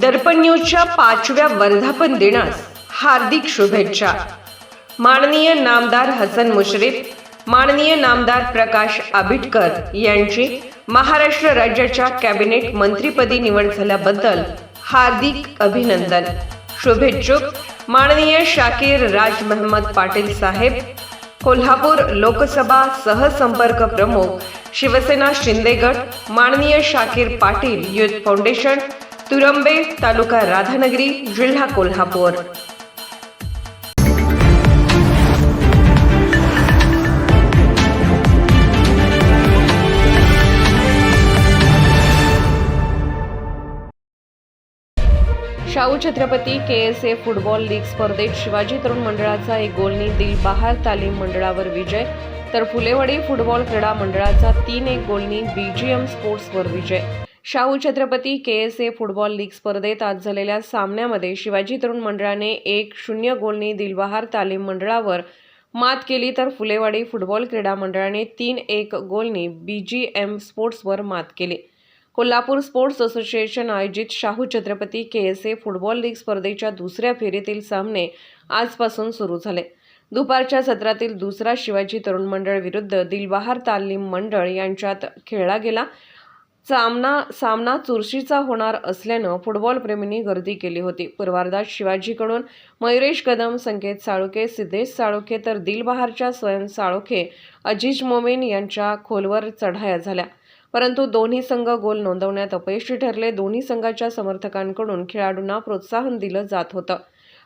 दर्पण न्यूजच्या पाचव्या वर्धापन दिनास हार्दिक शुभेच्छा. माननीय नामदार हसन मुश्रीफ माननीय नामदार प्रकाश आबिटकर यांची महाराष्ट्र राज्याच्या कॅबिनेट मंत्रीपदी निवड झाल्याबद्दल हार्दिक अभिनंदन. शुभेच्छुक माननीय शाकीर राज महम्मद पाटील साहेब कोल्हापूर लोकसभा सहसंपर्क प्रमुख शिवसेना शिंदेगड माननीय शाकीर पाटील युथ फाउंडेशन तुरंबे तालुका राधानगरी जिल्हा Kolhapur. Shahu Chhatrapati K S A football league स्पर्धेत शिवाजी तरुण मंडळाचा एक गोलनी दिलबहार तालीम मंडळावर विजय तर फुलेवाडी फुटबॉल क्रीडा मंडळाचा तीन एक गोलनी बीजीएम स्पोर्ट्सवर विजय. Shahu Chhatrapati K S A football league स्पर्धेत आज झालेल्या सामन्यामध्ये शिवाजी तरुण मंडळाने एक शून्य गोलनी दिलबहार तालीम मंडळावर मात केली तर फुलेवाडी फुटबॉल क्रीडा मंडळाने तीन एक गोलनी बी जी एम स्पोर्ट्सवर मात केली. कोल्हापूर स्पोर्ट्स असोसिएशन आयोजित Shahu Chhatrapati K S A football league स्पर्धेच्या दुसऱ्या फेरीतील सामने आजपासून सुरू झाले. दुपारच्या सत्रातील दुसरा शिवाजी तरुण मंडळ विरुद्ध दिलबहार तालीम मंडळ यांच्यात खेळला गेला. सामना सामना चुरशीचा होणार असल्यानं फुटबॉलप्रेमींनी गर्दी केली होती. पूर्वार्धात शिवाजीकडून मयुरेश कदम संकेत साळुके सिद्धेश साळुखे तर दिलबहारच्या स्वयं साळुखे अजिज मोमीन यांच्या खोलवर चढाया झाल्या. परंतु दोन्ही संघ गोल नोंदवण्यात अपयशी ठरले. दोन्ही संघाच्या समर्थकांकडून खेळाडूंना प्रोत्साहन दिलं जात होतं.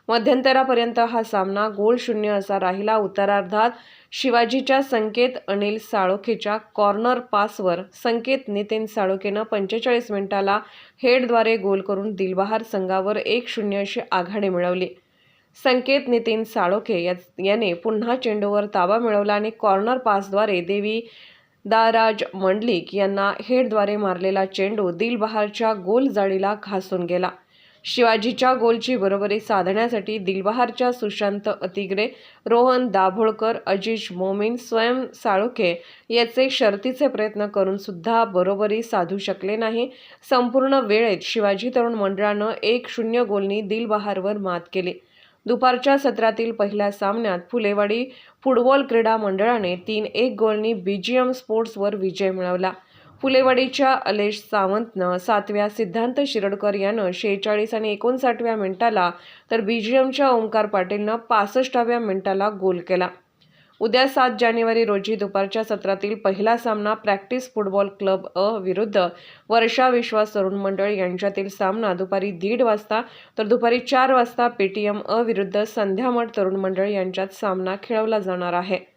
मध्यंतरापर्यंत हा सामना गोल शून्य असा राहिला. उत्तरार्धात शिवाजीच्या संकेत अनिल साळोखेच्या कॉर्नर पासवर संकेत नितीन साळोखेनं पंचेचाळीस मिनिटाला हेडद्वारे गोल करून दिलबहार संघावर एक शून्य अशी आघाडी मिळवली. संकेत नितीन साळोखे या- याने पुन्हा चेंडूवर ताबा मिळवला आणि कॉर्नर पासद्वारे देवी दाराज मंडलिक यांना हेडद्वारे मारलेला चेंडू दिलबहारच्या गोल जाळीला घासून गेला. शिवाजीच्या गोलची बरोबरी साधण्यासाठी दिलबहारच्या सुशांत अतिग्रे रोहन दाभोळकर अजिज मोमीन स्वयं साळुखे याचे शर्तीचे प्रयत्न करून सुद्धा बरोबरी साधू शकले नाही. संपूर्ण वेळेत शिवाजी तरुण मंडळानं एक शून्य गोलनी दिलबहारवर मात केली. दुपारच्या सत्रातील पहिल्या सामन्यात फुलेवाडी फुटबॉल क्रीडा मंडळाने तीन एक गोलनी बीजीएम स्पोर्ट्सवर विजय मिळवला. फुलेवाडीच्या अलेश सावंतनं सातव्या सिद्धांत शिरडकर यानं शेहेचाळीस आणि एकोणसाठव्या मिनिटाला तर बीजीएमच्या ओंकार पाटीलनं पासष्टाव्या मिनिटाला गोल केला. उद्या सात जानेवारी रोजी दुपारच्या सत्रातील पहिला सामना प्रॅक्टिस फुटबॉल क्लब अ विरुद्ध वर्षा विश्वास तरुण मंडळ यांच्यातील सामना दुपारी दीड वाजता तर दुपारी चार वाजता पेटीएम अ विरुद्ध संध्यामठ तरुण मंडळ यांच्यात सामना खेळवला जाणार आहे.